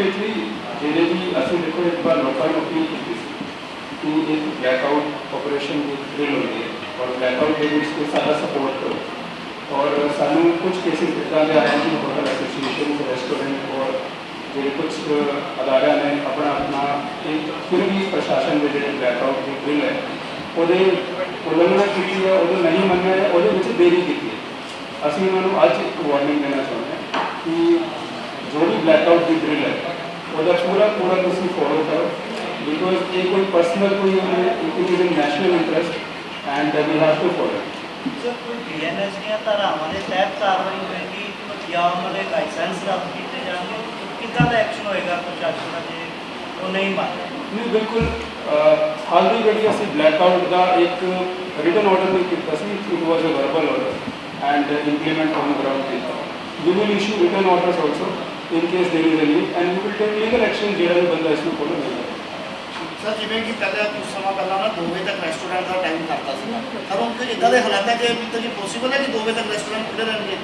ਵਿੱਚ ਵੀ ਜਿਹੜੇ ਵੀ ਅਸੀਂ ਦੇਖੋ ਇੱਕ ਵਾਰ ਲੋਕਾਂ ਨੂੰ ਅਪੀਲ ਕੀਤੀ ਸੀ ਕਿ ਇੱਕ ਬਲੈਕਆਊਟ ਆਪਰੇਸ਼ਨ ਦੀ ਡਰਿਲ ਹੁੰਦੀ ਹੈ ਔਰ ਬਲੈਕਆਊਟ ਦੇ ਵਿੱਚ ਤੁਸੀਂ ਸਾਡਾ ਸਪੋਰਟ ਕਰੋ। ਔਰ ਸਾਨੂੰ ਕੁਝ ਕੇਸਿਸ ਇੱਦਾਂ ਦੇ ਆਏ ਕਿ ਹੋਟਲ ਐਸੋਸੀਏਸ਼ਨ ਰੈਸਟੋਰੈਂਟ ਔਰ ਜਿਹੜੇ ਕੁਝ ਅਦਾਰਿਆਂ ਨੇ ਆਪਣਾ ਆਪਣਾ ਇੱਕ ਫਿਰ ਵੀ ਪ੍ਰਸ਼ਾਸਨ ਦੇ ਜਿਹੜੇ ਬਲੈਕਆਊਟ ਦੀ ਡਰਿਲ ਹੈ, ਉਹਦੇ ਉਲੰਘਣਾ ਕੀਤੀ ਹੈ, ਉਹਨੂੰ ਨਹੀਂ ਮੰਨਿਆ ਹੈ, ਉਹਦੇ ਵਿੱਚ ਦੇਰੀ ਕੀਤੀ ਹੈ। ਅਸੀਂ ਉਹਨਾਂ ਨੂੰ ਅੱਜ ਇੱਕ ਵਾਰਨਿੰਗ ਦੇਣਾ ਚਾਹੁੰਦੇ ਹਾਂ ਕਿ ਜੋ ਵੀ ਬਲੈਕਆਊਟ ਦੀ ਡਰਿਲ ਹੈ ਉਹਦਾ ਪੂਰਾ ਪੂਰਾ ਤੁਸੀਂ ਫੋਲੋ ਕਰੋ ਬਿਕੋਜ਼ ਇਹ ਕੋਈ ਪਰਸਨਲ ਕੋਈ ਉਹਨੇ it is in national interest and we have to follow sir ਕੋਈ ਡੀਐਨਐਸ ਦੀਆਂ ਧਾਰਾਵਾਂ ਦੇ ਤਹਿਤ ਕਾਰਵਾਈ ਹੋਏਗੀ ਜਾਂ ਉਹਨਾਂ ਦੇ ਲਾਇਸੈਂਸ ਰੱਦ ਕੀਤੇ ਜਾਣਗੇ ਕਿੱਦਾਂ ਦਾ ਐਕਸ਼ਨ ਹੋਏਗਾ ਪ੍ਰਸ਼ਾਸਨ ਦਾ ਜੇ ਉਹ ਨਹੀਂ ਮੰਨਦੇ ਨਹੀਂ ਬਿਲਕੁਲ ਹਾਲ ਜਿਹੜੀ ਅਸੀਂ ਬਲੈਕਆਊਟ ਦਾ ਇੱਕ ਰਿਟਨ ਆਰਡਰ ਵੀ ਕੀਤਾ ਸੀ it was a verbal order and implement on ground ਕੀਤਾ we will issue written orders also in case there is need and we will take legal action ਜਿਹੜਾ ਵੀ ਬੰਦਾ ਇਸ ਨੂੰ ਕਰਦਾ। ਸਰ ਜਿਵੇਂ ਕਿ ਪਹਿਲਾਂ ਕੁਝ ਸਮਾਂ ਪਹਿਲਾਂ ਨਾ 2 ਵਜੇ ਤੱਕ ਰੈਸਟੋਰੈਂਟ ਦਾ ਟਾਈਮ ਕਰਤਾ ਸੀ। ਸਰ ਹੁਣ ਤੇ ਇਦਾਂ ਦੇ ਹਾਲਾਤਾਂ 'ਚ ਵੀ ਤਾਂ ਜੀ ਪੋਸੀਬਲ ਹੈ ਕਿ 2 ਵਜੇ ਤੱਕ ਰੈਸਟੋਰੈਂਟ ਖੁੱਲੇ ਰਹਿਣਗੇ?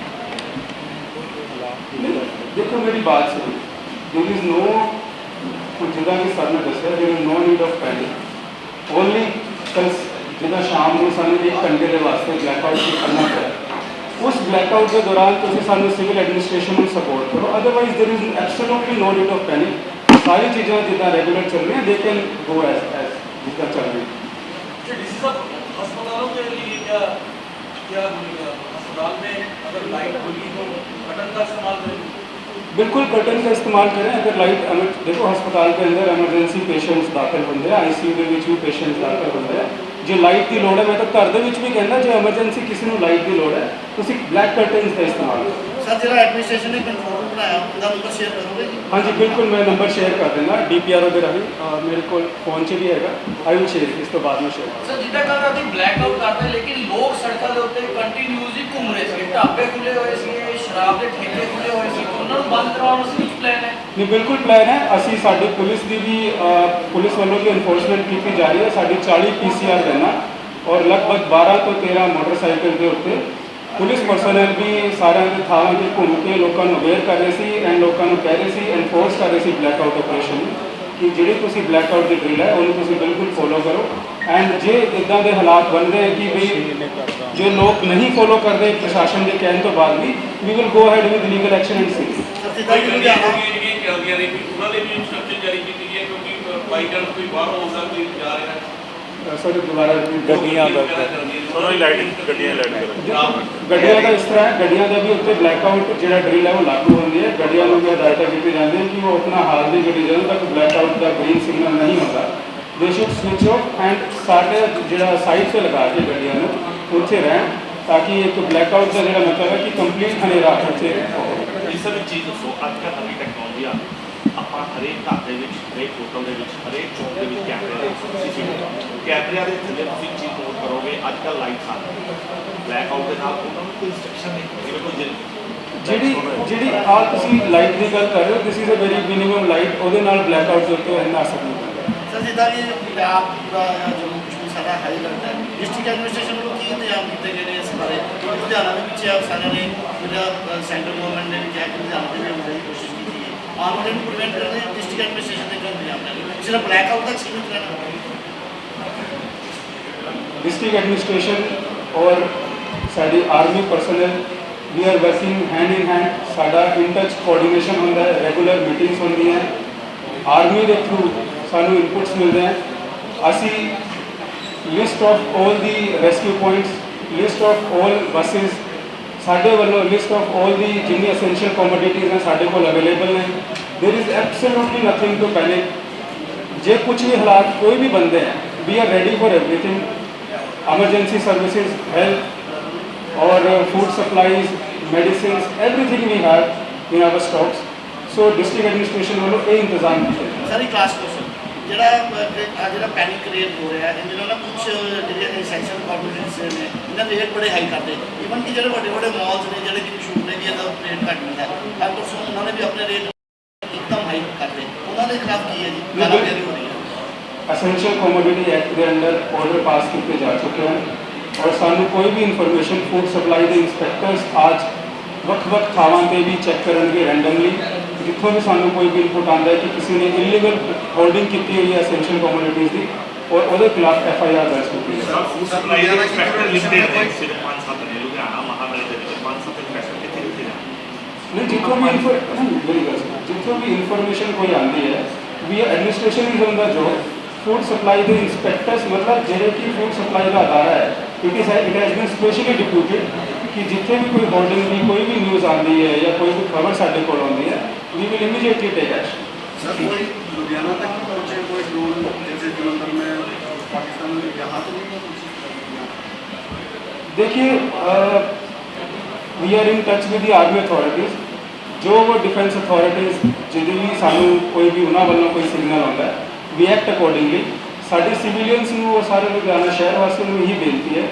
ਦੇਖੋ ਮੇਰੀ ਬਾਤ ਸੁਣੋ। ਦੇਰ ਇਜ਼ ਨੋ ਜਿੱਦਾਂ ਕਿ ਸਰ ਨੇ ਦੱਸਿਆ is no need of panic only ਜਿੱਦਾਂ ਸ਼ਾਮ ਨੂੰ ਸਾਨੂੰ ਇੱਕ ਘੰਟੇ ਦੇ ਵਾਸਤੇ ਬਲੈਕਆਊਟ ਕਰਨਾ ਪਿਆ। ਉਸ ਬਲੈਕਆਊਟ ਦੇ ਦੌਰਾਨ ਤੁਸੀਂ ਸਾਨੂੰ ਸਿਵਲ ਐਡਮਿਨਿਸਟ੍ਰੇਸ਼ਨ ਨੂੰ ਸਪੋਰਟ ਕਰੋ otherwise there is absolutely no need of panic ਸਾਰੀ ਚੀਜ਼ਾਂ ਜਿੱਦਾਂ ਰੈਗੂਲਰ ਚੱਲ ਰਹੀਆਂ they can go S S ਜਿੱਦਾਂ ਚੱਲ ਰਹੀ डीसी साहब अस्पतालों के लिए क्या क्या बोलिएगा अस्पताल में अगर लाइट होगी तो बटन का इस्तेमाल करेंगे बिल्कुल कर्टन का इस्तेमाल करें अगर लाइट अगर देखो अस्पताल के अंदर एमरजेंसी पेशेंट्स दाखिल ਹੁੰਦੇ ਆ ਆਈਸੀਯੂ ਦੇ ਵਿੱਚ ਵੀ ਪੇਸ਼ੈਂਟਸ ਦਾਖਲ ਹੁੰਦੇ ਆ ਜੇ ਲਾਈਟ ਦੀ ਲੋੜ ਹੈ ਮੈਂ ਤਾਂ ਘਰ ਦੇ ਵਿੱਚ ਵੀ ਕਹਿੰਦਾ ਜੇ ਐਮਰਜੈਂਸੀ ਕਿਸੇ ਨੂੰ ਲਾਈਟ ਦੀ ਲੋੜ ਹੈ ਤੁਸੀਂ ਬਲੈਕ ਕਰਟਨਸ ਦਾ ਇਸਤੇਮਾਲ ਕਰੋ। ਸਰ ਜਿਹੜਾ ਐਡਮਿਨਿਸਟ੍ਰੇਸ਼ਨ ਨੇ ਕੰਟਰੋਲ ਬਣਾਇਆ ਉਹਦਾ ਨੰਬਰ ਸ਼ੇਅਰ ਕਰੋਗੇ ਜੀ? ਹਾਂਜੀ ਬਿਲਕੁਲ ਮੈਂ ਨੰਬਰ ਸ਼ੇਅਰ ਕਰ ਦਿੰਦਾ ਡੀਪੀਆਰਓ ਦੇ ਰਾਹੀਂ। ਅਹ ਮੇਰੇ ਕੋਲ ਫੋਨ 'ਚ ਵੀ ਹੈਗਾ ਆਈ ਵਿਲ ਸ਼ੇਅਰ ਇਸ ਤੋਂ ਬਾਅਦ ਮੈਂ ਸ਼ੇਅਰ ਸਰ ਜਿੱਦਾਂ ਕੱਲ੍ਹ ਰਾਤੀ ਬਲੈਕ ਆਊਟ ਕਰਦੇ ਲੇਕਿਨ ਲੋਕ ਸੜਕਾਂ ਦੇ ਉੱਤੇ ਕੰਟੀਨਿਊਸਲੀ ਘੁੰਮ ਰਹੇ ਸੀ। ਢਾਬੇ ਖੁੱਲੇ ਹੋਏ ਸੀ ਸ਼ਰਾਬ ਦੇ ਠੇਕੇ ਖੁੱਲੇ ਹੋਏ ਸੀ ਉਹਨਾਂ ਨੂੰ ਬੰਦ ਕਰਾਉਣ ਵਾਸਤੇ ਕੀ ਪਲਾਨ ਹੈ? ਨਹੀਂ ਬਿਲਕੁਲ ਪਲਾਨ ਹੈ। ਅਸੀਂ ਸਾਡੀ ਪੁਲਿਸ ਦੀ ਵੀ ਅਹ, ਪੁਲਿਸ ਵੱਲੋਂ ਵੀ ਇਨਫੋਰਸਮੈਂਟ ਕੀਤੀ ਜਾ ਰਹੀ ਹੈ। ਸਾਡੀ 40 ਪੀਸੀਆਰ ਵੈਨਾਂ ਔਰ ਲਗਭਗ 12 ਤੋਂ 13 ਮੋਟਰਸਾਈਕਲ ਦੇ ਉੱਤੇ ਪੁਲਿਸ ਪਰਸਨਲ ਵੀ ਸਾਰਿਆਂ ਦੇ ਥਾਵਾਂ ਤੇ ਘੁੰਮ ਕੇ ਲੋਕਾਂ ਨੂੰ ਅਵੇਅਰ ਕਰ ਰਹੇ ਸੀ ਐਂਡ ਲੋਕਾਂ ਨੂੰ ਕਹਿ ਰਹੇ ਸੀ ਐਨਫੋਰਸ ਕਰ ਰਹੇ ਸੀ ਬਲੈਕਆਊਟ ਆਪਰੇਸ਼ਨ ਕਿ ਜਿਹੜੀ ਤੁਸੀਂ ਬਲੈਕਆਊਟ ਦੀ ਡਰਿਲ ਹੈ, ਉਹਨੂੰ ਤੁਸੀਂ ਬਿਲਕੁਲ ਫੋਲੋ ਕਰੋ ਐਂਡ ਜੇ ਇਦਾਂ ਦੇ ਹਾਲਾਤ ਬਣਦੇ ਹੈ ਕਿ ਵੀ ਜੇ ਲੋਕ ਨਹੀਂ ਫੋਲੋ ਕਰਦੇ ਪ੍ਰਸ਼ਾਸਨ ਦੇ ਕਹਿਣ ਤੋਂ ਬਾਅਦ ਵੀ we will go ahead with legal action and ਸੀ ਜਿਹੜੀਆਂ ਚੱਲਦੀਆਂ ਨੇ, ਉਹਨਾਂ ਦੇ ਵੀ ਇੰਸਟਰਕਸ਼ਨ ਜਾਰੀ ਕੀਤੀ ਗਈ ਹੈ ਕਿਉਂਕਿ ਬਾਈ ਕੋਈ ਬਾਹਰੋਂ ਆਉਂਦਾ, ਕੋਈ ਜਾ ਰਿਹਾ। ਸਰ ਦੁਬਾਰਾ ਗੱਡੀਆਂ ਦਾ ਉਹਨਾਂ ਦੀ ਲਾਈਟਿੰਗ ਗੱਡੀਆਂ ਦੀ ਲਾਈਟਿੰਗ ਕਰਾਂਗੇ ਗੱਡੀਆਂ ਦਾ ਇਸ ਤਰ੍ਹਾਂ ਹੈ ਗੱਡੀਆਂ ਦਾ ਵੀ ਉੱਤੇ ਬਲੈਕਆਊਟ ਜਿਹੜਾ ਡਰਿਲ ਹੈ ਉਹ ਲਾਗੂ ਹੁੰਦੀ ਹੈ। ਗੱਡੀਆਂ ਨੂੰ ਵੀ ਹਦਾਇਤਾਂ ਕੀਤੀ ਜਾਂਦੀ ਹੈ ਕਿ ਉਹ ਆਪਣਾ ਹਾਲ ਦੀ ਗੱਡੀ ਜਦੋਂ ਤੱਕ ਬਲੈਕਆਊਟ ਦਾ ਗ੍ਰੀਨ ਸਿਗਨਲ ਨਹੀਂ ਹੁੰਦਾ। ਦੇ ਸ਼ੁੱਡ ਸਵਿਚ ਆਫ ਐਂਡ ਸਾਡੇ ਜਿਹੜਾ ਸਾਈਡ ਤੇ ਲਗਾ ਕੇ ਗੱਡੀਆਂ ਨੂੰ ਉੱਥੇ ਰਹਿਣ ਤਾਂ ਕਿ ਇੱਕ ਬਲੈਕਆਊਟ ਦਾ ਜਿਹੜਾ ਮਤਲਬ ਹੈ ਕਿ ਕੰਪਲੀਟ ਹਨੇਰਾ ਉੱਥੇ ਇਸ ਵਿੱਚ ਚੀਜ਼ ਦੱਸੋ ਅੱਜ ਕੱਲ੍ਹ ਹਰੇਕ ਘਰ ਦੇ ਵਿੱਚ ਹਰੇਕ ਹੋਟਲ ਦੇ ਵਿੱਚ ਹਰੇਕ ਚੌਕ ਦੇ ਵਿੱਚ ਕੈਮਰੇ ਦੇ ਸੀਸੀਟੀਵੀ ਕੈਮਰਿਆਂ ਦੇ ਥੱਲੇ ਤੁਸੀਂ ਚੀਜ਼ ਨੋਟ ਕਰੋਗੇ ਅੱਜ ਕੱਲ੍ਹ ਲਾਈਟਸ ਆ ਬਲੈਕ ਆਊਟ ਦੇ ਨਾਲ ਉਹਨਾਂ ਨੂੰ ਕੋਈ ਇੰਸਟਰਕਸ਼ਨ ਨਹੀਂ ਜਿਵੇਂ ਕੋਈ ਜਿਹੜੀ ਜਿਹੜੀ ਆ ਤੁਸੀਂ ਲਾਈਟ ਦੀ ਗੱਲ ਕਰ ਰਹੇ ਹੋ this is a very minimum light ਉਹਦੇ ਨਾਲ ਬਲੈਕਆਊਟ ਦੇ ਉੱਤੇ ਇੰਨਾ ਅਸਰ ਨਹੀਂ ਪੈਂਦਾ। ਸਰ ਜਿੱਦਾਂ ਕਿ ਪੰਜਾਬ ਦਾ ਜਾਂ ਜੰਮੂ ਕਸ਼ਮੀਰ ਸਾਡਾ ਹਾਈ ਲੱਗਦਾ ਹੈ। ਡਿਸਟ੍ਰਿਕਟ ਐਡਮਿਨਿਸਟ੍ਰੇਸ਼ਨ ਨੂੰ ਕੀ ਇੰਤਜ਼ਾਮ ਕੀਤੇ ਗਏ ਨੇ ਇਸ ਬਾਰੇ? ਲੁਧਿਆਣਾ ਦੇ ਵਿੱਚ ਆ ਸਾਰਿਆਂ ਨੇ ਜਿਹੜਾ ਸੈਂਟਰਲ ਗਵਰਨਮੈਂਟ ਨੇ ਵੀ ਕਿਹਾ ਕਿ ਲੁਧਿਆਣਾ ਦੇ ਵੀ ਆਉਣ ਦੀ ਕੋਸ਼ਿਸ਼ ਕਾਨੂੰਨ ਨੂੰ ਪ੍ਰੀਵੈਂਟ ਕਰ ਰਹੇ ਹਾਂ ਡਿਸਟ੍ਰਿਕਟ ਐਡਮਿਨਿਸਟ੍ਰੇਸ਼ਨ ਦੇ ਕੰਮ ਪੰਜਾਬ ਦਾ ਸਿਰਫ ਬਲੈਕ ਆਊਟ ਤੱਕ ਸੀਮਿਤ ਰਹਿਣਾ ਡਿਸਟ੍ਰਿਕਟ ਐਡਮਿਨਿਸਟ੍ਰੇਸ਼ਨ ਔਰ ਸਾਡੀ army personnel we are working hand in hand ਸਾਡਾ ਇਨ ਟੱਚ ਕੋਆਰਡੀਨੇਸ਼ਨ ਹੁੰਦਾ ਹੈ ਰੈਗੂਲਰ ਮੀਟਿੰਗਸ ਹੁੰਦੀਆਂ ਆਰਮੀ ਦੇ ਥਰੂ ਸਾਨੂੰ ਇਨਪੁਟਸ ਮਿਲਦੇ ਹਨ ਅਸੀਂ list of 올 the rescue points list of 올 buses ਸਾਡੇ ਵੱਲੋਂ ਲਿਸਟ ਆਫ 올 ਦੀ ਜਿੰਨੀ ਐਸੈਂਸ਼ੀਅਲ ਕਮੋਡਿਟੀਜ਼ ਹਨ ਸਾਡੇ ਕੋਲ ਅਵੇਲੇਬਲ ਨੇ there is absolutely nothing to panic ਜੇ ਕੁਝ ਵੀ ਹਾਲਾਤ ਕੋਈ ਵੀ ਬੰਦੇ हैं we are ready for everything emergency services health or uh, food supplies medicines everything we have in our stocks so district administration ਵੱਲੋਂ ਇਹ ਇੰਤਜ਼ਾਮ ਕੀਤੇ ਨੇ। ਜਿਹੜਾ ਆ ਜਿਹੜਾ ਪੈਨਿਕ ਕ੍ਰੀਏਟ ਹੋ ਰਿਹਾ ਹੈ ਇਹਨਾਂ ਨਾਲ ਕੁਝ ਜਿਹੜੇ ਸੈਕਸ਼ਨ ਕਾਰਪੋਰੇਟਸ ਨੇ ਇਹਨਾਂ ਦੇ ਰੇਟ ਬੜੇ ਹਾਈ ਕਰਦੇ। ਇਵਨ ਕਿ ਜਿਹੜੇ ਵੱਡੇ ਵੱਡੇ ਮਾਲਸ ਨੇ ਜਿਹੜੇ ਕਿ ਮਸ਼ਹੂਰ ਨੇ ਕਿ ਇਹਦਾ ਰੇਟ ਘੱਟ ਮਿਲਦਾ ਹਰ ਪਰਸੋਂ ਉਹਨਾਂ ਨੇ ਵੀ ਆਪਣੇ ਰੇਟ ਇੱਕਦਮ ਹਾਈ ਕਰਦੇ। ਉਹਨਾਂ ਦੇ ਖਿਲਾਫ ਕੀ ਹੈ ਜੀ? ਕਾਰਵਾਈ ਹੋ ਰਹੀ ਹੈ। ਅਸੈਂਸ਼ੀਅਲ ਕਮੋਡਿਟੀ ਐਕਟ ਦੇ ਅੰਡਰ ਆਰਡਰ ਪਾਸ ਕੀਤੇ ਜਾ ਚੁੱਕੇ ਹਨ। ਔਰ ਸਾਨੂੰ ਕੋਈ ਵੀ ਇਨਫੋਰਮੇਸ਼ਨ ਫੂਡ ਸਪਲਾਈ ਦੇ ਇੰਸਪੈਕਟਰਸ ਅੱਜ ਵੱਖ-ਵੱਖ ਥਾਵਾਂ ਤੇ ਵੀ ਚੈੱਕ ਕਰਨਗੇ ਰੈਂਡਮਲੀ ਜਿੱਥੋਂ ਵੀ ਸਾਨੂੰ ਕੋਈ ਵੀ ਇਨਪੁਟ ਆਉਂਦਾ ਹੈ ਕਿ ਕਿਸੇ ਨੇ ਇਲੀਗਲ ਹੋਲਡਿੰਗ ਕੀਤੀ ਹੋਈ ਹੈ ਐਸੈਂਸ਼ੀਅਲ ਕਮੋਡਿਟੀਜ਼ ਦੀ ਔਰ ਉਹਦੇ ਖਿਲਾਫ ਐਫ ਆਈ ਆਰ ਦਰਜ ਕੀਤੀ ਹੈ। ਫੂਡ ਸਪਲਾਈ ਦੇ ਇੰਸਪੈਕਟਰ ਲਿਮਟਿਡ ਨੇ ਸਿਰਫ ਪੰਜ ਸੱਤ ਨੇ ਲੁਧਿਆਣਾ ਮਹਾਨਗਰ ਦੇ ਵਿੱਚ ਪੰਜ ਸੱਤ ਇੰਸਪੈਕਟਰ ਕਿੱਥੇ ਕਿੱਥੇ ਨੇ? ਨਹੀਂ ਜਿੱਥੋਂ ਵੀ ਇਨਫੋ ਨਹੀਂ, ਮੇਰੀ ਗੱਲ ਸੁਣੋ ਜਿੱਥੋਂ ਵੀ ਇਨਫੋਰਮੇਸ਼ਨ ਕੋਈ ਆਉਂਦੀ ਹੈ ਵੀ administration is on the job food supply ਦੇ ਇੰਸਪੈਕਟਰਸ ਮਤਲਬ ਜਿਹੜੇ ਕਿ ਫੂਡ ਸਪਲਾਈ ਦਾ ਅਦਾਰਾ ਹੈ it is it has been specially deputed ਕਿ ਜਿੱਥੇ ਵੀ ਕੋਈ ਹੋਲਡਿੰਗ ਦੀ ਕੋਈ ਵੀ ਨਿਊਜ਼ ਆਉਂਦੀ ਹੈ ਜਾਂ ਕੋਈ ਵੀ ਖਬਰ ਸਾਡੇ ਕੋਲ ਆਉਂਦੀ ਹੈ we will immediately take action sir कोई लुधियाना तक नहीं पहुंचे कोई ड्रोन जैसे जलंधर में पाकिस्तान में यहाँ तो नहीं पहुंचे देखिए we are in touch with the army authorities ਜੋ ਉਹ ਡਿਫੈਂਸ ਅਥਾਰਟੀਜ਼ ਜਿਹਦੇ ਵੀ ਸਾਨੂੰ ਕੋਈ ਵੀ ਉਹਨਾਂ ਵੱਲੋਂ ਕੋਈ ਸਿਗਨਲ ਆਉਂਦਾ ਹੈ ਵੀ ਐਕਟ ਅਕੋਰਡਿੰਗਲੀ ਸਾਡੇ ਸਿਵੀਲੀਅਨਸ ਨੂੰ ਉਹ ਸਾਰੇ ਲੁਧਿਆਣਾ ਸ਼ਹਿਰ ਵਾਸੀਆਂ ਨੂੰ ਇਹੀ ਬੇਨਤੀ ਹੈ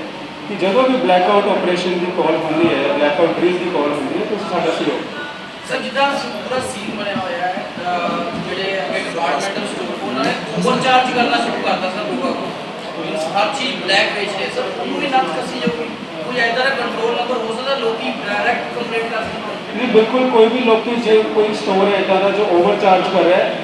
ਕਿ ਜਦੋਂ ਵੀ ਬਲੈਕ ਆਊਟ ਆਪਰੇਸ਼ਨ ਦੀ ਕਾਲ ਹੁੰਦੀ ਹੈ ਬਲੈਕ ਆਊਟ ਡਰਿਲ ਦੀ ਕਾਲ ਹੁੰਦੀ ਹੈ ਤੁਸੀਂ ਸਾਡਾ ਸਹਿਯੋਗ ਸਰ ਜਿੱਦਾਂ ਪੂਰਾ ਸੀਨ ਬਣਿਆ ਹੋਇਆ ਹੈ ਜਿਹੜੇ ਅੱਗੇ ਡਿਪਾਰਟਮੈਂਟਲ ਸਟੋਰ ਉਹਨਾਂ ਨੇ ਓਵਰ ਚਾਰਜ ਕਰਨਾ ਸ਼ੁਰੂ ਕਰਤਾ ਸਰ ਲੋਕਾਂ ਹਰ ਚੀਜ਼ ਬਲੈਕ ਵੇਚ ਰਹੇ ਸਰ ਉਹਨੂੰ ਵੀ ਨੱਥ ਕੱਸੀ ਜਾਊਗੀ। ਕੋਈ ਐਦਾਂ ਦਾ ਕੰਟਰੋਲ ਨੰਬਰ ਹੋ ਸਕਦਾ ਲੋਕੀ ਡਾਇਰੈਕਟ ਕੰਪਲੇਂਟ ਕਰ ਸਕਦੇ ਨਹੀਂ ਬਿਲਕੁਲ ਕੋਈ ਵੀ ਲੋਕੀ ਜੇ ਕੋਈ ਸਟੋਰ ਹੈ ਇੱਦਾਂ ਦਾ ਜੋ ਓਵਰ ਚਾਰਜ ਕਰ ਰਿਹਾ ਹੈ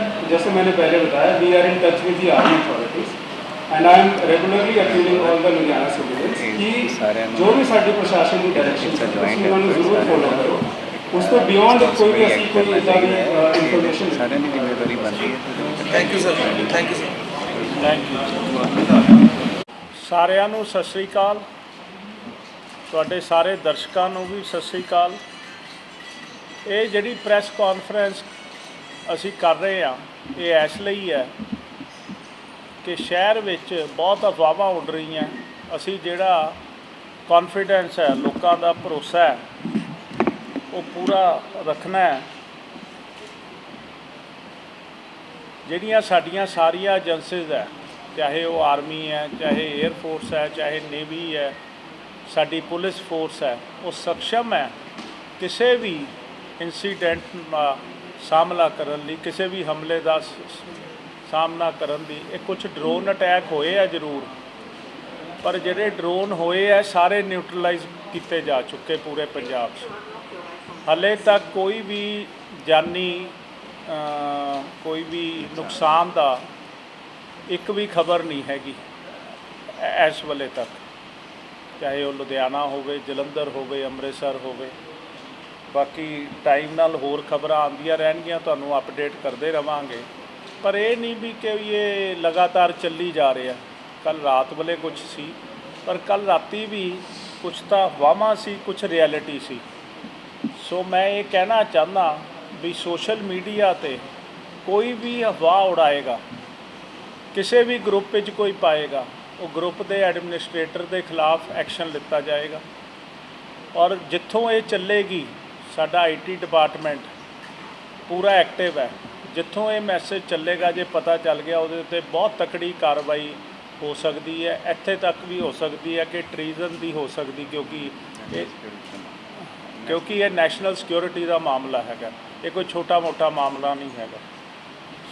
जैसे मैंने पहले बताया we are in touch with the army authorities and I am regularly appealing all the Ludhiana citizens ਕਿ ਜੋ ਵੀ ਸਾਡੇ ਪ੍ਰਸ਼ਾਸਨ ਦੀ ਡਾਇਰੈਕਸ਼ਨ ਹੈ ਤੁਸੀਂ ਉਹਨਾਂ ਨੂੰ ਜ਼ਰੂਰ ਫੋਲੋ ਕਰੋ ਉਸ ਤੋਂ ਬਿਯੋਂਡ ਕੋਈ ਵੀ ਅਸੀਂ ਕੋਈ ਇਦਾਂ ਦੀ ਇਨਫੋਰਮੇਸ਼ਨ ਸਾਰਿਆਂ ਦੀ ਜ਼ਿੰਮੇਵਾਰੀ ਬਣਦੀ ਹੈ ਥੈਂਕ ਯੂ ਸਰ ਥੈਂਕ ਸਾਰਿਆਂ ਨੂੰ ਸਤਿ ਸ੍ਰੀ ਅਕਾਲ। ਤੁਹਾਡੇ ਸਾਰੇ ਦਰਸ਼ਕਾਂ ਨੂੰ ਵੀ ਸਤਿ ਸ੍ਰੀ ਅਕਾਲ। ਇਹ ਜਿਹੜੀ ਪ੍ਰੈਸ ਕਾਨਫਰੰਸ ਅਸੀਂ ਕਰ ਰਹੇ ਆ ਇਹ ਐਸ ਲਈ ਹੈ ਕਿ ਸ਼ਹਿਰ ਵਿੱਚ ਬਹੁਤ ਅਫਵਾਹਾਂ ਉੱਡ ਰਹੀਆਂ। ਅਸੀਂ ਜਿਹੜਾ ਕੌਨਫੀਡੈਂਸ ਹੈ, ਲੋਕਾਂ ਦਾ ਭਰੋਸਾ ਹੈ, ਉਹ ਪੂਰਾ ਰੱਖਣਾ ਹੈ। ਜਿਹੜੀਆਂ ਸਾਡੀਆਂ ਸਾਰੀਆਂ ਏਜੰਸੀਜ਼ ਹੈ, ਚਾਹੇ ਉਹ ਆਰਮੀ ਹੈ, ਚਾਹੇ 에ਅਰ ਫੋਰਸ ਹੈ, ਚਾਹੇ ਨੇਵੀ ਹੈ, ਸਾਡੀ ਪੁਲਿਸ ਫੋਰਸ ਹੈ, ਉਹ ਸક્ષਮ ਹੈ। ਕਿਸੇ ਵੀ ਇਨਸੀਡੈਂਟ ਸਾਹਮਣਾ ਕਰਨ ਲਈ ਕਿਸੇ ਵੀ ਹਮਲੇ ਦਾ ਸਾਹਮਣਾ ਕਰਨ ਲਈ ਇਹ ਕੁਝ ਡਰੋਨ ਅਟੈਕ ਹੋਏ ਆ ਜ਼ਰੂਰ। ਪਰ ਜਿਹੜੇ ਡਰੋਨ ਹੋਏ ਆ, ਸਾਰੇ ਨਿਊਟਰਲਾਈਜ਼ ਕੀਤੇ ਜਾ ਚੁੱਕੇ ਪੂਰੇ ਪੰਜਾਬ 'ਚ। ਹਲੇ ਤੱਕ ਕੋਈ ਵੀ ਜਾਨੀ ਕੋਈ ਵੀ ਨੁਕਸਾਨ ਦਾ ਇੱਕ ਵੀ ਖਬਰ ਨਹੀਂ ਹੈਗੀ ਇਸ ਵੇਲੇ ਤੱਕ। ਚਾਹੇ ਉਹ ਲੁਧਿਆਣਾ ਹੋਵੇ, ਜਲੰਧਰ ਹੋਵੇ, ਅੰਮ੍ਰਿਤਸਰ ਹੋਵੇ। ਬਾਕੀ ਟਾਈਮ ਨਾਲ ਹੋਰ ਖਬਰਾਂ ਆਉਂਦੀਆਂ ਰਹਿਣਗੀਆਂ, ਤੁਹਾਨੂੰ ਅਪਡੇਟ ਕਰਦੇ ਰਵਾਂਗੇ। ਪਰ ਇਹ ਨਹੀਂ ਵੀ ਕਿ ਇਹ ਲਗਾਤਾਰ ਚੱਲੀ ਜਾ ਰਿਹਾ ਕੱਲ ਰਾਤ ਵੇਲੇ ਕੁਝ ਸੀ, ਪਰ ਕੱਲ ਰਾਤੀ ਵੀ ਕੁਝ ਤਾਂ ਅਫਵਾਹਾਂ ਸੀ, ਕੁਝ ਰਿਐਲਿਟੀ ਸੀ। ਸੋ ਮੈਂ ਇਹ ਕਹਿਣਾ ਚਾਹੁੰਦਾ ਵੀ ਸੋਸ਼ਲ ਮੀਡੀਆ ਤੇ ਕੋਈ ਵੀ ਅਫਵਾਹ ਉਡਾਏਗਾ, ਕਿਸੇ ਵੀ ਗਰੁੱਪ ਵਿੱਚ ਕੋਈ ਪਾਏਗਾ, ਉਹ ਗਰੁੱਪ ਦੇ ਐਡਮਿਨਿਸਟ੍ਰੇਟਰ ਦੇ ਖਿਲਾਫ ਐਕਸ਼ਨ ਲਿੱਤਾ ਜਾਏਗਾ। ਔਰ ਜਿੱਥੋਂ ਇਹ ਚੱਲੇਗੀ ਸਾਡਾ ਆਈਟੀ ਡਿਪਾਰਟਮੈਂਟ ਪੂਰਾ ਐਕਟਿਵ ਹੈ। ਜਿੱਥੋਂ ਇਹ ਮੈਸੇਜ ਚੱਲੇਗਾ ਜੇ ਪਤਾ ਚੱਲ ਗਿਆ ਉਹਦੇ ਉੱਤੇ ਬਹੁਤ ਤਕੜੀ ਕਾਰਵਾਈ ਹੋ ਸਕਦੀ ਹੈ। ਇੱਥੇ ਤੱਕ ਵੀ ਹੋ ਸਕਦੀ ਹੈ ਕਿ ਟ੍ਰੀਜ਼ਨ ਦੀ ਹੋ ਸਕਦੀ ਕਿਉਂਕਿ ਇਹ ਕਿਉਂਕਿ ਇਹ ਨੈਸ਼ਨਲ ਸਿਕਿਉਰਿਟੀ ਦਾ ਮਾਮਲਾ ਹੈਗਾ। ਇਹ ਕੋਈ ਛੋਟਾ-ਮੋਟਾ ਮਾਮਲਾ ਨਹੀਂ ਹੈਗਾ।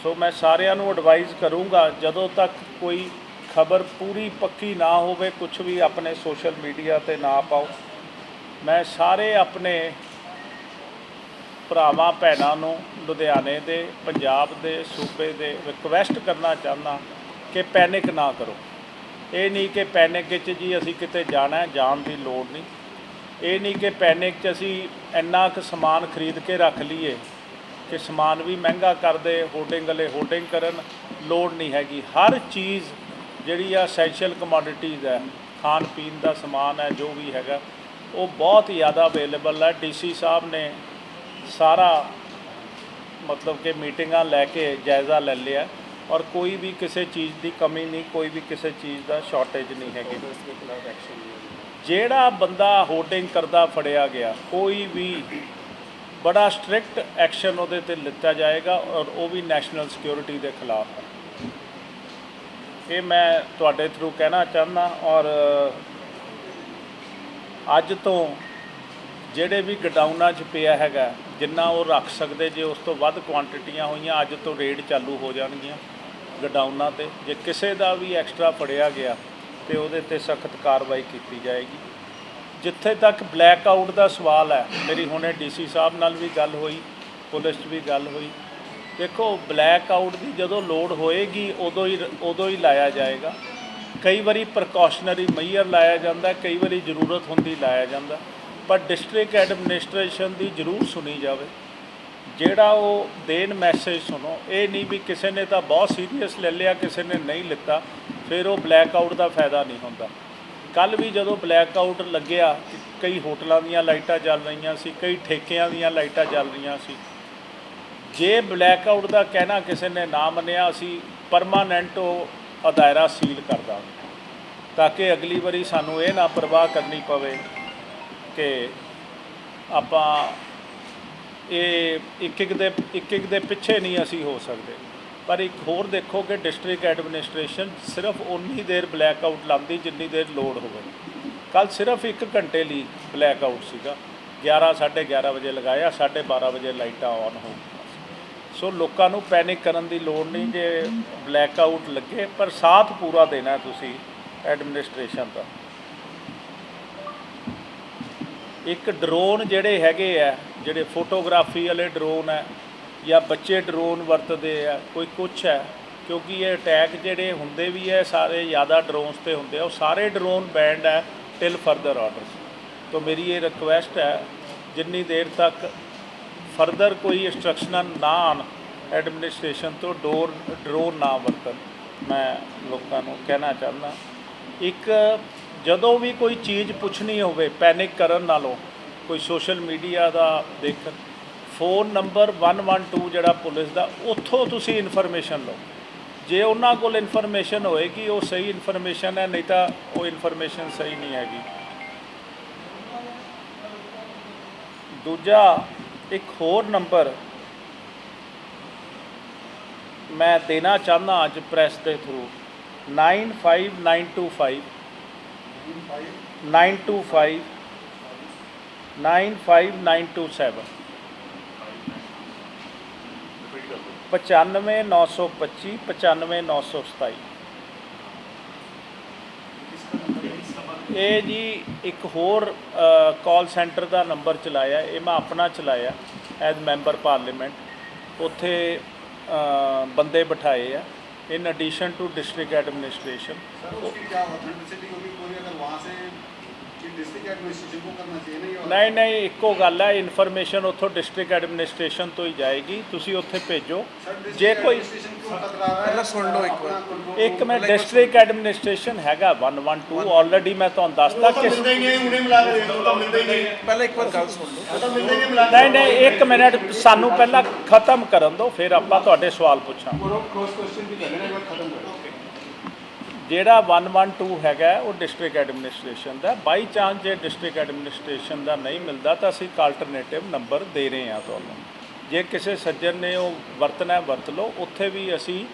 ਸੋ ਮੈਂ ਸਾਰਿਆਂ ਨੂੰ ਐਡਵਾਈਜ਼ ਕਰੂੰਗਾ ਜਦੋਂ ਤੱਕ ਕੋਈ ਖਬਰ ਪੂਰੀ ਪੱਕੀ ਨਾ ਹੋਵੇ ਕੁਝ ਵੀ ਆਪਣੇ ਸੋਸ਼ਲ ਮੀਡੀਆ ਤੇ ਨਾ ਪਾਓ। ਮੈਂ ਸਾਰੇ ਆਪਣੇ ਭਰਾਵਾਂ, ਭੈਣਾਂ ਨੂੰ ਲੁਧਿਆਣੇ ਦੇ, ਪੰਜਾਬ ਦੇ ਸੂਬੇ ਦੇ ਰਿਕਵੈਸਟ ਕਰਨਾ ਚਾਹੁੰਦਾ ਕਿ ਪੈਨਿਕ ਨਾ ਕਰੋ। ਇਹ ਨਹੀਂ ਕਿ ਪੈਨਿਕ ਵਿੱਚ ਜੀ ਅਸੀਂ ਕਿਤੇ ਜਾਣਾ ਜਾਣ ਦੀ ਲੋੜ ਨਹੀਂ। ਇਹ ਨਹੀਂ ਕਿ ਪੈਨਿਕ 'ਚ ਅਸੀਂ ਇੰਨਾ ਕੁ ਸਮਾਨ ਖਰੀਦ ਕੇ ਰੱਖ ਲਈਏ ਕਿ ਸਮਾਨ ਵੀ ਮਹਿੰਗਾ ਕਰਦੇ ਹੋਰਡਿੰਗ ਵਾਲੇ ਹੋਰਡਿੰਗ ਕਰਨ, ਲੋੜ ਨਹੀਂ ਹੈਗੀ। ਹਰ ਚੀਜ਼ ਜਿਹੜੀ ਆ ਐਸੈਂਸ਼ੀਅਲ ਕਮੋਡਿਟੀਜ਼ ਹੈ ਖਾਣ ਪੀਣ ਦਾ ਸਮਾਨ ਹੈ, ਜੋ ਵੀ ਹੈਗਾ, ਉਹ ਬਹੁਤ ਜ਼ਿਆਦਾ ਅਵੇਲੇਬਲ ਹੈ। ਡੀਸੀ ਸਾਹਿਬ ਨੇ ਸਾਰਾ ਮਤਲਬ ਕਿ ਮੀਟਿੰਗਾਂ ਲੈ ਕੇ ਜਾਇਜ਼ਾ ਲੈ ਲਿਆ ਔਰ ਕੋਈ ਵੀ ਕਿਸੇ ਚੀਜ਼ ਦੀ ਕਮੀ ਨਹੀਂ, ਕੋਈ ਵੀ ਕਿਸੇ ਚੀਜ਼ ਦਾ ਸ਼ਾਰਟੇਜ ਨਹੀਂ ਹੈਗੀ। ਜਿਹੜਾ ਬੰਦਾ ਹੋਰਡਿੰਗ ਕਰਦਾ ਫੜਿਆ ਗਿਆ, ਕੋਈ ਵੀ ਬੜਾ ਸਟ੍ਰਿਕਟ ਐਕਸ਼ਨ ਉਹਦੇ ਤੇ ਲਿੱਤਾ ਜਾਏਗਾ ਔਰ ਉਹ ਵੀ ਨੈਸ਼ਨਲ ਸਿਕਿਉਰਿਟੀ ਦੇ ਖਿਲਾਫ ਇਹ ਮੈਂ ਤੁਹਾਡੇ ਥਰੂ ਕਹਿਣਾ ਚਾਹੁੰਦਾ ਔਰ ਅੱਜ ਤੋਂ ਜਿਹੜੇ ਵੀ ਗਡਾਊਨਾਂ 'ਚ ਪਿਆ ਹੈਗਾ ਜਿੰਨਾ ਉਹ ਰੱਖ ਸਕਦੇ ਜੇ ਉਸ ਤੋਂ ਵੱਧ ਕੁਆਂਟੀਟੀਆਂ ਹੋਈਆਂ, ਅੱਜ ਤੋਂ ਰੇਡ ਚਾਲੂ ਹੋ ਜਾਣਗੀਆਂ ਗਡਾਊਨਾਂ ਤੇ। ਜੇ ਕਿਸੇ ਦਾ ਵੀ ਐਕਸਟਰਾ ਫੜਿਆ ਗਿਆ ਤੇ ਉਹਦੇ ਤੇ ਸਖਤ ਕਾਰਵਾਈ ਕੀਤੀ ਜਾਏਗੀ। ਜਿੱਥੇ ਤੱਕ ਬਲੈਕ ਆਊਟ ਦਾ ਸਵਾਲ ਹੈ, ਮੇਰੀ ਹੁਣੇ ਡੀਸੀ ਸਾਹਿਬ ਨਾਲ ਵੀ ਗੱਲ ਹੋਈ, ਪੁਲਿਸ 'ਚ ਵੀ ਗੱਲ ਹੋਈ। ਦੇਖੋ ਬਲੈਕ ਆਊਟ ਦੀ ਜਦੋਂ ਲੋਡ ਹੋਏਗੀ, ਉਦੋਂ ਹੀ ਉਦੋਂ ਹੀ ਲਾਇਆ ਜਾਏਗਾ। ਕਈ ਵਾਰੀ ਪ੍ਰੀਕਾਸ਼ਨਰੀ ਮਈਅਰ ਲਾਇਆ ਜਾਂਦਾ, ਕਈ ਵਾਰੀ ਜ਼ਰੂਰਤ ਹੁੰਦੀ ਲਾਇਆ ਜਾਂਦਾ। ਪਰ ਡਿਸਟ੍ਰਿਕਟ ਐਡਮਿਨਿਸਟ੍ਰੇਸ਼ਨ ਦੀ ਜ਼ਰੂਰ ਸੁਣੀ ਜਾਵੇ। ਜਿਹੜਾ ਉਹ ਦੇਣ ਮੈਸੇਜ ਸੁਣੋ, ਇਹ ਨਹੀਂ ਵੀ ਕਿਸੇ ਨੇ ਤਾਂ ਬਹੁਤ ਸੀਰੀਅਸ ਲੈ ਲਿਆ, ਕਿਸੇ ਨੇ ਨਹੀਂ ਲਿੱਤਾ, ਫਿਰ ਉਹ ਬਲੈਕ ਆਊਟ ਦਾ ਫਾਇਦਾ ਨਹੀਂ ਹੁੰਦਾ। ਕੱਲ ਵੀ ਜਦੋਂ ਬਲੈਕ ਆਊਟ ਲੱਗਿਆ, ਕਈ ਹੋਟਲਾਂ ਦੀਆਂ ਲਾਈਟਾਂ ਚੱਲ ਰਹੀਆਂ ਸੀ, ਕਈ ਠੇਕਿਆਂ ਦੀਆਂ ਲਾਈਟਾਂ ਚੱਲ ਰਹੀਆਂ ਸੀ। ਜੇ ਬਲੈਕ ਆਊਟ ਦਾ ਕਹਿਣਾ ਕਿਸੇ ਨੇ ਨਾ ਮੰਨਿਆ, ਅਸੀਂ ਪਰਮਾਨੈਂਟ ਉਹ ਅਦਾਇਰਾ ਸੀਲ ਕਰ ਦਾਂਗੇ, ਤਾਂ ਕਿ ਅਗਲੀ ਵਾਰੀ ਸਾਨੂੰ ਇਹ ਨਾ ਪਰਵਾਹ ਕਰਨੀ ਪਵੇ। ਕਿ ਆਪਾਂ ਇਹ ਇੱਕ ਇੱਕ ਦੇ ਇੱਕ ਇੱਕ ਦੇ ਪਿੱਛੇ ਨਹੀਂ ਅਸੀਂ ਹੋ ਸਕਦੇ। ਪਰ ਇੱਕ ਹੋਰ ਦੇਖੋ ਕਿ ਡਿਸਟ੍ਰਿਕਟ ਐਡਮਿਨਿਸਟ੍ਰੇਸ਼ਨ ਸਿਰਫ ਉਨੀ ਦੇਰ ਬਲੈਕ ਆਊਟ ਲਾਉਂਦੀ ਜਿੰਨੀ ਦੇਰ ਲੋੜ ਹੋਵੇ। ਕੱਲ ਸਿਰਫ 1 ਘੰਟੇ ਲਈ ਬਲੈਕ ਆਊਟ ਸੀਗਾ 11 11:30 ਵਜੇ ਲਗਾਇਆ 12:30 ਵਜੇ ਲਾਈਟਾਂ ਆਨ ਹੋ ਸੋ। ਲੋਕਾਂ ਨੂੰ ਪੈਨਿਕ ਕਰਨ ਦੀ ਲੋੜ ਨਹੀਂ ਜੇ ਬਲੈਕ ਆਊਟ ਲੱਗੇ, ਪਰ ਸਾਥ ਪੂਰਾ ਦੇਣਾ ਤੁਸੀਂ ਐਡਮਿਨਿਸਟ੍ਰੇਸ਼ਨ ਦਾ। ਇੱਕ ਡਰੋਨ ਜਿਹੜੇ ਹੈਗੇ ਆ, ਜਿਹੜੇ ਫੋਟੋਗ੍ਰਾਫੀ ਵਾਲੇ ਡਰੋਨ ਹੈ ਜਾਂ ਬੱਚੇ ਡਰੋਨ ਵਰਤਦੇ ਆ, ਕੋਈ ਕੁਛ ਹੈ ਕਿਉਂਕਿ ਇਹ ਅਟੈਕ ਜਿਹੜੇ ਹੁੰਦੇ ਵੀ ਹੈ ਸਾਰੇ ਜ਼ਿਆਦਾ ਡਰੋਨਸ ਤੇ ਹੁੰਦੇ ਆ, ਉਹ ਸਾਰੇ ਡਰੋਨ ਬੈਂਡ ਹੈ ਟਿਲ ਫਰਦਰ ਆਰਡਰਸ ਤੋਂ ਮੇਰੀ ਇਹ ਰਿਕੁਐਸਟ ਹੈ ਜਿੰਨੀ ਦੇਰ ਤੱਕ ਫਰਦਰ ਕੋਈ ਇੰਸਟਰਕਸ਼ਨਾਂ ਨਾ ਆਉਣ ਐਡਮਿਨਿਸਟ੍ਰੇਸ਼ਨ ਤੋਂ ਡੋਰ ਡਰੋਨ ਨਾ ਵਰਤਣ, ਮੈਂ ਲੋਕਾਂ ਨੂੰ ਕਹਿਣਾ ਚਾਹੁੰਦਾ। ਇੱਕ ਜਦੋਂ ਵੀ ਕੋਈ ਚੀਜ਼ ਪੁੱਛਣੀ ਹੋਵੇ ਪੈਨਿਕ ਕਰਨ ਨਾਲੋਂ, ਕੋਈ ਸੋਸ਼ਲ ਮੀਡੀਆ ਦਾ ਦੇਖਣ ਫੋਨ ਨੰਬਰ 112 ਜਿਹੜਾ ਪੁਲਿਸ ਦਾ, ਉੱਥੋਂ ਤੁਸੀਂ ਇਨਫੋਰਮੇਸ਼ਨ ਲਓ। ਜੇ ਉਹਨਾਂ ਕੋਲ ਇਨਫੋਰਮੇਸ਼ਨ ਹੋਏਗੀ ਉਹ ਸਹੀ ਇਨਫੋਰਮੇਸ਼ਨ ਹੈ, ਨਹੀਂ ਤਾਂ ਉਹ ਇਨਫੋਰਮੇਸ਼ਨ ਸਹੀ ਨਹੀਂ ਹੈਗੀ। ਦੂਜਾ, ਇੱਕ ਹੋਰ ਨੰਬਰ ਮੈਂ ਦੇਣਾ ਚਾਹੁੰਦਾ ਅੱਜ ਪ੍ਰੈਸ ਦੇ ਥਰੂ 95925 925 95927 95925 95927 ਇਹ ਜੀ ਇੱਕ ਹੋਰ ਕਾਲ ਸੈਂਟਰ ਦਾ ਨੰਬਰ ਚਲਾਇਆ ਇਹ ਮੈਂ ਆਪਣਾ ਚਲਾਇਆ ਐਜ਼ ਮੈਂਬਰ ਪਾਰਲੀਮੈਂਟ ਉੱਥੇ ਅ, ਬੰਦੇ ਬਿਠਾਏ ਆ in addition to district administration sir उसकी क्या ऑथेंटिसिटी होगी कोई अगर ਨਹੀਂ ਨਹੀਂ ਇੱਕੋ ਗੱਲ ਹੈ ਇਨਫੋਰਮੇਸ਼ਨ ਉੱਥੋਂ ਡਿਸਟ੍ਰਿਕਟ ਐਡਮਿਨਿਸਟ੍ਰੇਸ਼ਨ ਤੋਂ ਹੀ ਜਾਏਗੀ ਤੁਸੀਂ ਉੱਥੇ ਭੇਜੋ। ਜੇ ਕੋਈ ਪਹਿਲਾਂ ਸੁਣ ਲਓ ਇੱਕ ਵਾਰ। ਇੱਕ ਮੈਂ ਡਿਸਟ੍ਰਿਕਟ ਐਡਮਿਨਿਸਟ੍ਰੇਸ਼ਨ ਹੈਗਾ 112 ਆਲਰੇਡੀ ਮੈਂ ਤੁਹਾਨੂੰ ਦੱਸਤਾ ਕਿ ਪਹਿਲਾਂ ਇੱਕ ਵਾਰ ਗੱਲ ਸੁਣ ਲਓ। ਨਹੀਂ ਨਹੀਂ ਇੱਕ ਮਿੰਟ ਸਾਨੂੰ ਪਹਿਲਾਂ ਖਤਮ ਕਰਨ ਦਿਓ ਫਿਰ ਆਪਾਂ ਤੁਹਾਡੇ ਸਵਾਲ ਪੁੱਛਾਂਗੇ। ਜਿਹੜਾ 112 ਹੈਗਾ ਉਹ ਡਿਸਟ੍ਰਿਕਟ ਐਡਮਿਨਿਸਟ੍ਰੇਸ਼ਨ ਦਾ ਬਾਈ ਚਾਂਸ ਜੇ ਡਿਸਟ੍ਰਿਕਟ ਐਡਮਿਨਿਸਟ੍ਰੇਸ਼ਨ ਦਾ ਨਹੀਂ ਮਿਲਦਾ ਤਾਂ ਅਸੀਂ ਇੱਕ ਆਲਟਰਨੇਟਿਵ ਨੰਬਰ ਦੇ ਰਹੇ ਹਾਂ ਤੁਹਾਨੂੰ। ਜੇ ਕਿਸੇ ਸੱਜਣ ਨੇ ਉਹ ਵਰਤਣਾ ਵਰਤ ਲਓ। ਉੱਥੇ ਵੀ ਅਸੀਂ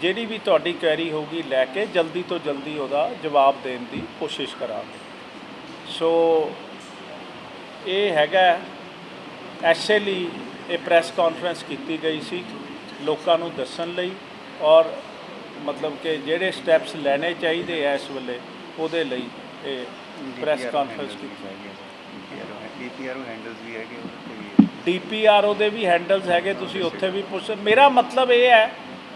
ਜਿਹੜੀ ਵੀ ਤੁਹਾਡੀ ਕੁਐਰੀ ਹੋਊਗੀ ਲੈ ਕੇ ਜਲਦੀ ਤੋਂ ਜਲਦੀ ਉਹਦਾ ਜਵਾਬ ਦੇਣ ਦੀ ਕੋਸ਼ਿਸ਼ ਕਰਾਂਗੇ। ਸੋ ਇਹ ਹੈਗਾ ਐਸੇ ਲਈ ਇਹ ਪ੍ਰੈਸ ਕਾਨਫਰੰਸ ਕੀਤੀ ਗਈ ਸੀ ਲੋਕਾਂ ਨੂੰ ਦੱਸਣ ਲਈ ਔਰ ਮਤਲਬ ਕਿ ਜਿਹੜੇ ਸਟੈਪਸ ਲੈਣੇ ਚਾਹੀਦੇ ਐ ਇਸ ਵੇਲੇ ਉਹਦੇ ਲਈ ਇਹ ਪ੍ਰੈਸ ਕਾਨਫਰੰਸ ਕੀਤੀ ਡੀਪੀਆਰਓ ਹੈਂਡਲਸ ਵੀ ਹੈਗੇ ਉਹਦੇ ਵੀ। ਡੀਪੀਆਰਓ ਦੇ ਵੀ ਹੈਂਡਲਸ ਹੈਗੇ ਤੁਸੀਂ ਉੱਥੇ ਵੀ ਪੁੱਛ ਮੇਰਾ ਮਤਲਬ ਇਹ ਹੈ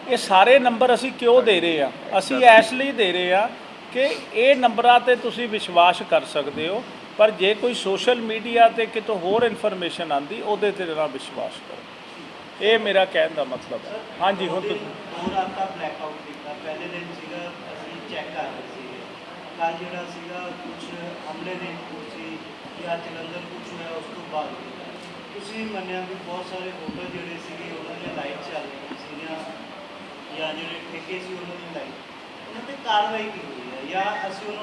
ਇਹ ਸਾਰੇ ਨੰਬਰ ਅਸੀਂ ਕਿਉਂ ਦੇ ਰਹੇ ਆ? ਅਸੀਂ ਇਸ ਲਈ ਦੇ ਰਹੇ ਆ ਕਿ ਇਹ ਨੰਬਰਾਂ ਤੇ ਤੁਸੀਂ ਵਿਸ਼ਵਾਸ ਕਰ ਸਕਦੇ ਹੋ ਪਰ ਜੇ ਕੋਈ ਸੋਸ਼ਲ ਮੀਡੀਆ ਤੇ ਕਿਤੋਂ ਹੋਰ ਇਨਫੋਰਮੇਸ਼ਨ ਆਂਦੀ ਉਹਦੇ ਤੇ ਨਾ ਵਿਸ਼ਵਾਸ ਕਰੋ। ਇਹ ਮੇਰਾ ਕਹਿਣ ਦਾ ਮਤਲਬ ਹੈ। ਹਾਂਜੀ ਹੁਣ ਤੁਸੀਂ ਦੋ ਰਾਤਾਂ ਬਲੈਕ ਆਊਟ ਕੀਤਾ ਪਹਿਲੇ ਦਿਨ ਸੀਗਾ ਅਸੀਂ ਚੈੱਕ ਕਰ ਰਹੇ ਸੀਗੇ। ਕੱਲ ਜਿਹੜਾ ਸੀਗਾ ਕੁਝ ਹਮਲੇ ਦੇ ਸੀ ਜਾਂ ਜਲੰਧਰ ਕੁਝ ਹੋਇਆ ਉਸ ਤੋਂ ਬਾਅਦ ਤੁਸੀਂ ਮੰਨਿਆ ਵੀ ਬਹੁਤ ਸਾਰੇ ਹੋਟਲ ਜਿਹੜੇ ਸੀਗੇ ਉਹਨਾਂ ਦੀਆਂ ਲਾਈਟ ਚੱਲ ਰਹੀਆਂ ਸੀਗੀਆਂ। ਜਾਂ ਜਿਹੜੇ ਠੇਕੇ ਸੀ ਉਹਨਾਂ ਦੀ ਲਾਈਟ ਉਹਨਾਂ ਤੇ ਕਾਰਵਾਈ ਕੀ ਹੋਈ ਹੈ? ਜਾਂ ਅਸੀਂ